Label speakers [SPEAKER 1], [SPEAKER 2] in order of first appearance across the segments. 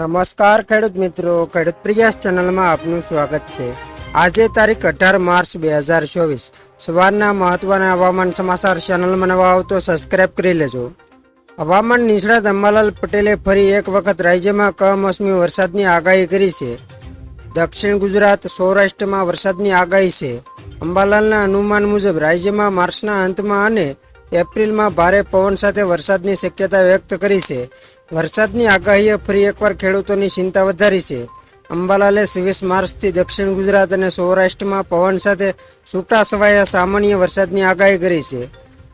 [SPEAKER 1] નમસ્કાર ખેડૂત મિત્રો, ખેડૂત પ્રિયાસ ચેનલમાં આપનું સ્વાગત છે. આજે તારીખ અઢાર માર્ચ બે હજાર ચોવીસ. સવારના મહત્વના હવામાન સમાચાર ચેનલમાં નવા આવો તો સબસ્ક્રાઇબ કરી લેજો. હવામાન નિષ્ણાત અંબાલાલ પટેલે ફરી એક વખત રાજ્યમાં કમોસમી વરસાદની આગાહી કરી છે. દક્ષિણ ગુજરાત, સૌરાષ્ટ્રમાં વરસાદની આગાહી છે. અંબાલાલના અનુમાન મુજબ રાજ્યમાં માર્ચના અંતમાં અને એપ્રિલમાં ભારે પવન સાથે વરસાદની શક્યતા વ્યક્ત કરી છે. વરસાદની આગાહીએ ફરી એકવાર ખેડૂતોની ચિંતા વધારી છે. અંબાલાલે છવ્વીસ માર્ચથી દક્ષિણ ગુજરાત અને સૌરાષ્ટ્રમાં પવન સાથે છૂટા છવાયા સામાન્ય વરસાદની આગાહી કરી છે.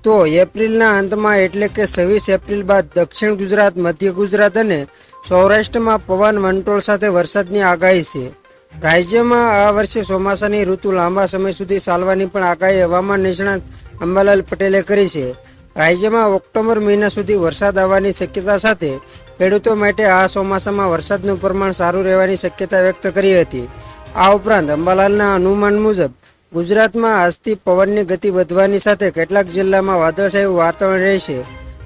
[SPEAKER 1] તો એપ્રિલના અંતમાં એટલે કે છવ્વીસ એપ્રિલ બાદ દક્ષિણ ગુજરાત, મધ્ય ગુજરાત અને સૌરાષ્ટ્રમાં પવન વંટોળ સાથે વરસાદની આગાહી છે. રાજ્યમાં આ વર્ષે ચોમાસાની ઋતુ લાંબા સમય સુધી ચાલવાની પણ આગાહી હવામાન નિષ્ણાત અંબાલાલ પટેલે કરી છે. રાજ્યમાં ઓક્ટોબર મહિના સુધી વરસાદ આવવાની શક્યતા સાથે ખેડૂતો માટે આ ચોમાસામાં વરસાદનું પ્રમાણ સારું રહેવાની શક્યતા વ્યક્ત કરી હતી. આ ઉપરાંત અંબાલાલના અનુમાન મુજબ, ગુજરાતમાં આજથી પવનની ગતિ વધવાની સાથે કેટલાક જિલ્લામાં વાદળછાયું વાતાવરણ રહેશે.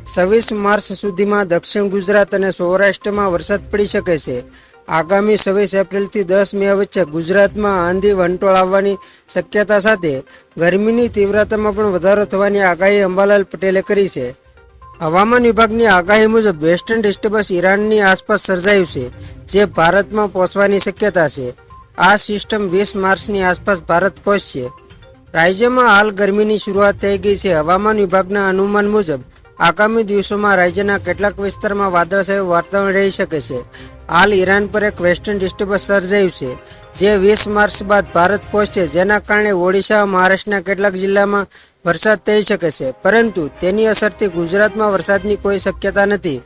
[SPEAKER 1] છવ્વીસ માર્ચ સુધીમાં દક્ષિણ ગુજરાત અને સૌરાષ્ટ્રમાં વરસાદ પડી શકે છે. આગામી છવ્વીસ એપ્રિલથી દસ મે વચ્ચે ગુજરાતમાં આંધી વંટોળ આવવાની શક્યતા સાથે ગરમીની તીવ્રતામાં પણ વધારો થવાની આગાહી અંબાલાલ પટેલે કરી છે. હવામાન વિભાગની આગાહી મુજબ વેસ્ટર્ન ડિસ્ટર્બન્સ ઈરાનની આસપાસ સર્જાયું છે, જે ભારતમાં પહોંચવાની શક્યતા છે. આ સિસ્ટમ વીસ માર્ચની આસપાસ ભારત પહોંચશે. રાજ્યમાં હાલ ગરમીની શરૂઆત થઈ ગઈ છે. હવામાન વિભાગના અનુમાન મુજબ આગામી દિવસોમાં રાજ્યના કેટલાક વિસ્તારમાં વાદળછાયું વાતાવરણ રહી શકે છે. હાલ ઈરાન પર એક વેસ્ટર્ન ડિસ્ટર્બન્સ સર્જાયું છે, જે વીસ માર્ચ બાદ ભારત પહોંચશે, જેના કારણે ઓડિશા, મહારાષ્ટ્રના કેટલાક જિલ્લામાં વરસાદ થઈ શકે છે, પરંતુ તેની અસરથી ગુજરાતમાં વરસાદની કોઈ શક્યતા નથી.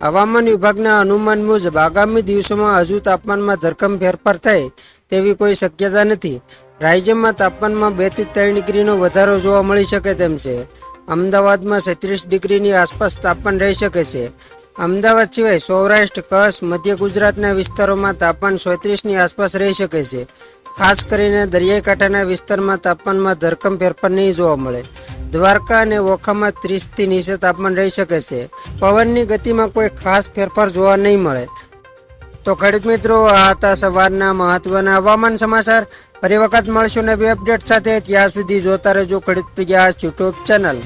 [SPEAKER 1] હવામાન વિભાગના અનુમાન મુજબ, આગામી દિવસોમાં હજુ તાપમાનમાં ધરખમ ફેરફાર થાય તેવી કોઈ શક્યતા નથી. રાજ્યમાં તાપમાનમાં બેથી ત્રણ ડિગ્રીનો વધારો જોવા મળી શકે તેમ છે. અમદાવાદમાં છત્રીસ ડિગ્રીની આસપાસ તાપમાન રહી શકે છે. અમદાવાદ સિવાય સૌરાષ્ટ્ર, કચ્છ, મધ્ય ગુજરાતના વિસ્તારોમાં તાપમાન સોત્રીસની આસપાસ રહી શકે છે. ખાસ કરીને દરિયાઈ કાંઠાના વિસ્તારમાં તાપમાનમાં ધરખમ ફેરફાર નહીં જોવા મળે. દ્વારકા અને ઓખામાં ત્રીસથી નીચે તાપમાન રહી શકે છે. પવનની ગતિમાં કોઈ ખાસ ફેરફાર જોવા નહીં મળે. તો ખેડૂત મિત્રો, આ હતા સવારના મહત્વના હવામાન સમાચાર. ફરી વખત મળશું નવી અપડેટ સાથે. ત્યાં સુધી જોતા રહેજો ખેડૂત પ્રજા યુટ્યુબ ચેનલ.